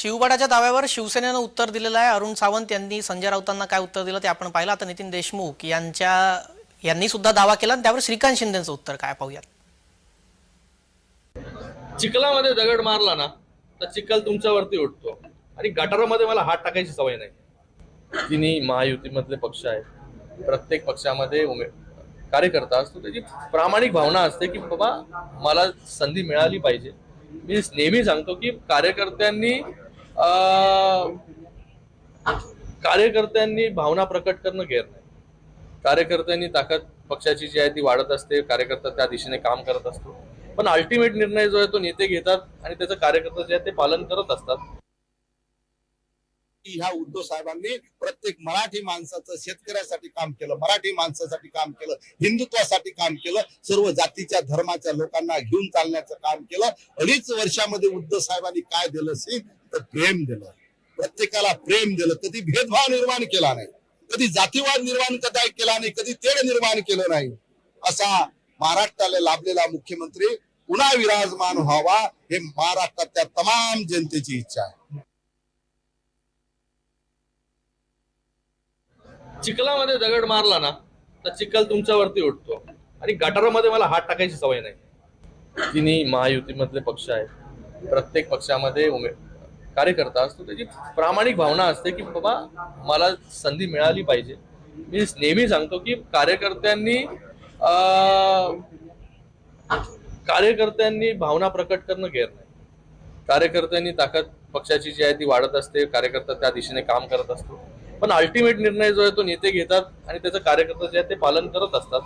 शिवबाडाच्या दाव्यावर शिवसेनेनं उत्तर दिलेलं आहे. अरुण सावंत यांनी संजय राऊतांना काय उत्तर दिलं ते आपण पाहिलं. आता नितीन देशमुख यांच्या यांनी सुद्धा दावा केला आणि त्यावर श्रीकांत शिंदेचं उत्तर काय पाहूयात. चिखलामध्ये दगड मारला ना तर चिखल तुमच्यावरती उठतो आणि गटारामध्ये मला हात टाकायची सवय नाही. तिन्ही महायुतीमधले पक्ष आहेत. प्रत्येक पक्षामध्ये उमे कार्यकर्ता असतो. त्याची प्रामाणिक भावना असते की बाबा मला संधी मिळाली पाहिजे. मी नेहमी सांगतो की कार्यकर्त्यांनी कार्यकर्त्यांनी भावना प्रकट करणं घेत नाही. कार्यकर्त्यांनी ताकद पक्षाची जी आहे ती वाढत असते कार्यकर्ता त्या दिशेने काम करत असतो. पण अल्टिमेट निर्णय जो आहे तो नेते घेतात आणि त्याचं कार्यकर्ता जे आहे ते पालन करत असतात. की ह्या उद्धव साहेबांनी प्रत्येक मराठी माणसाचं शेतकऱ्यासाठी काम केलं मराठी माणसासाठी काम केलं हिंदुत्वासाठी काम केलं सर्व जातीच्या धर्माच्या लोकांना घेऊन चालण्याचं काम केलं. अडीच वर्षामध्ये उद्धव साहेबांनी काय दिलं सिंग तर प्रेम दिलं. प्रत्येकाला प्रेम दिलं. कधी भेदभाव निर्माण केला नाही. कधी जातीवाद निर्माण कदा केला नाही. कधी तेढ निर्माण केलं नाही. असा महाराष्ट्राला लाभलेला मुख्यमंत्री पुन्हा विराजमान व्हावा हे महाराष्ट्रातल्या तमाम जनतेची इच्छा आहे. चिखलामध्ये दगड मारला ना तर चिखल तुमच्यावरती उठतो आणि गटारामध्ये मला हात टाकायची सवय नाही. तिन्ही महायुतीमधले पक्ष आहेत प्रत्येक पक्षामध्ये उमे कार्यकर्ता असतो. त्याची प्रामाणिक भावना असते की बाबा मला संधी मिळाली पाहिजे. मी नेहमी सांगतो की कार्यकर्त्यांनी कार्यकर्त्यांनी भावना प्रकट करणं गैर नाही. कार्यकर्त्यांनी ताकद पक्षाची जी आहे ती वाढत असते कार्यकर्ता त्या दिशेने काम करत असतो. पण अल्टिमेट निर्णय जो आहे तो नेते घेतात आणि त्याचं कार्यकर्ता जे आहे ते पालन करत असतात.